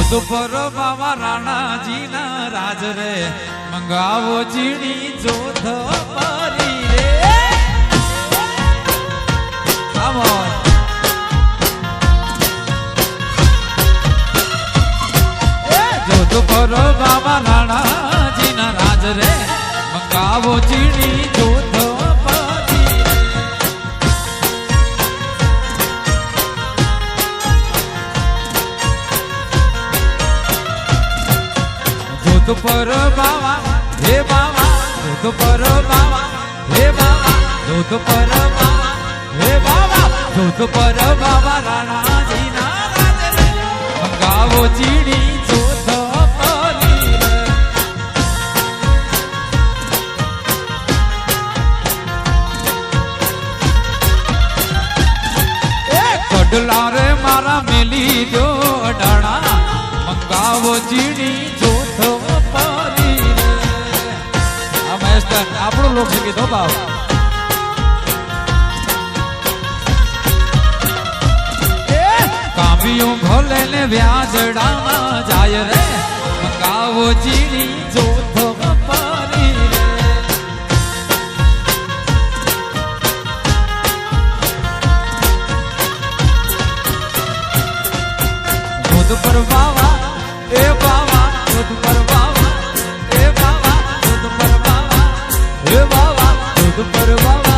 જોધ પર રાણાજી ના રાજ રે. મંગાવો ચીણી જોધ પરી રે. જોધ પર બાબા રાણાજીના રાજ રે. મંગાવો ચીણી જોધ જોધ પર બાવા, હે બાવા જોધ પર બાવા, હે બાવા જોધ પર બાવા, હે બાવા જોધ પર બાવા રાણાજીના મંગાવો ચીડી મારા મેલી દો અડાણા, મંગાવો ચીડી હો બાપ કાવ્યું ભલે ને વ્યાજડામાં જાય રે કાવો ચીની જોધ પરી રે. દૂધ પર બાવા એ બાવા દૂધ પર બાવા એ બાવા દૂધ પર બાવા એ બાવા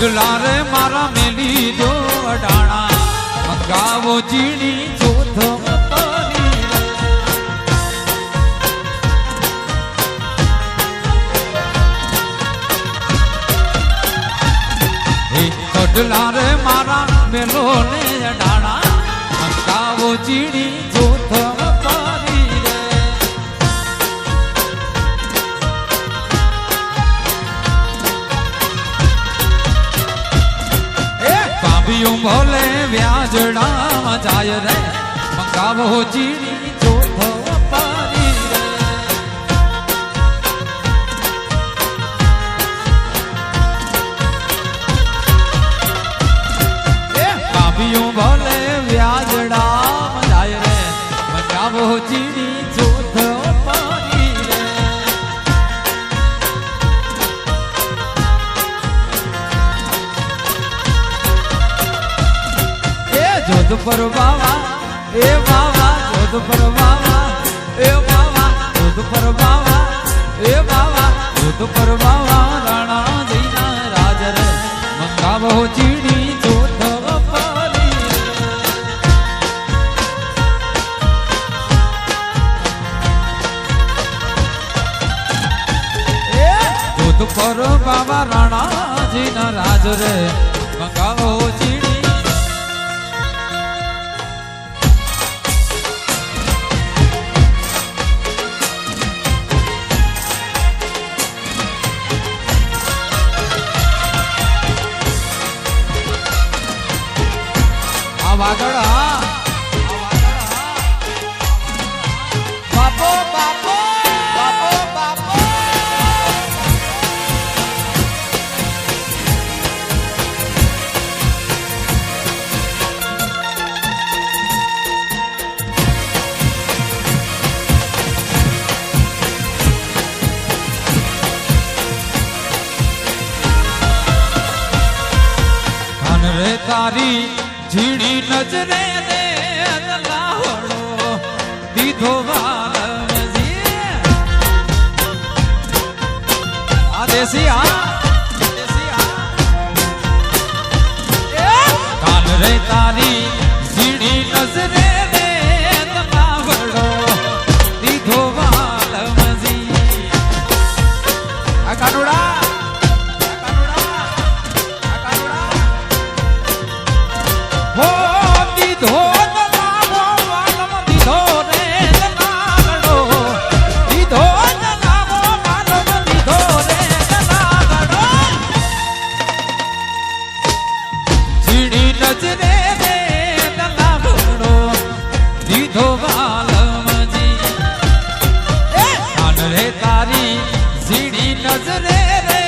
કડલા રે મારા મેલી દો અડાણા મંગાવો ચીડી જોધો પરી રે. મારા મેલો ને અડાણા મંગાવો ચીડી જોધ મંગાવો ચીડી જોધ પારી રે કાવ્યું ભલે વ્યાજડામાં જાય રે મંગાવો ચીડી જોધ પારી રે એ જોધ પર બાવા રાણાજીના રાજ રે. મારી ઝીણી નજરે રે લાવણો દીધો વાર આ દેશી આ તારી ઝીડી નજરે રે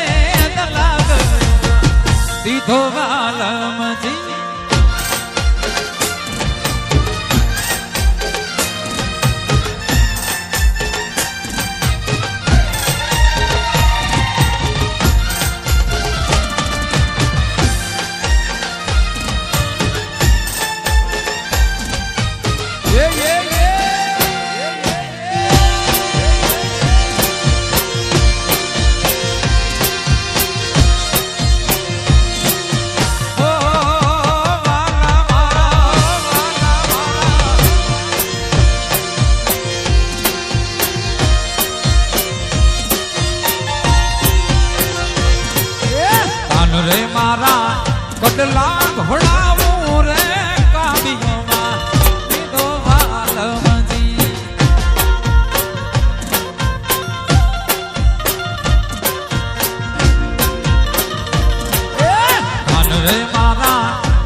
સીધો વાલમ જી ખાટલા ઘોડાવું રે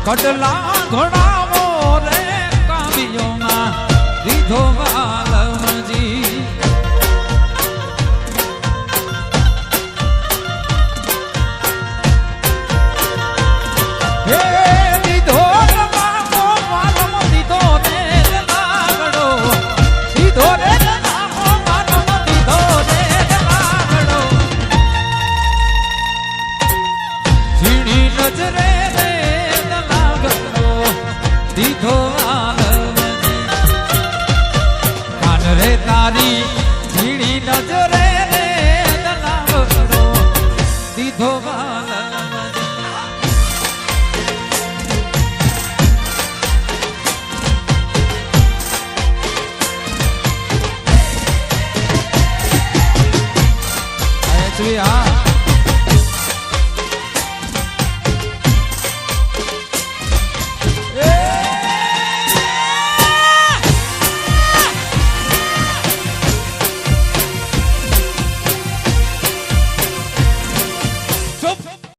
કટલા ઘોડાવો રે કાવ્યોમાં. લીધો વા Oh.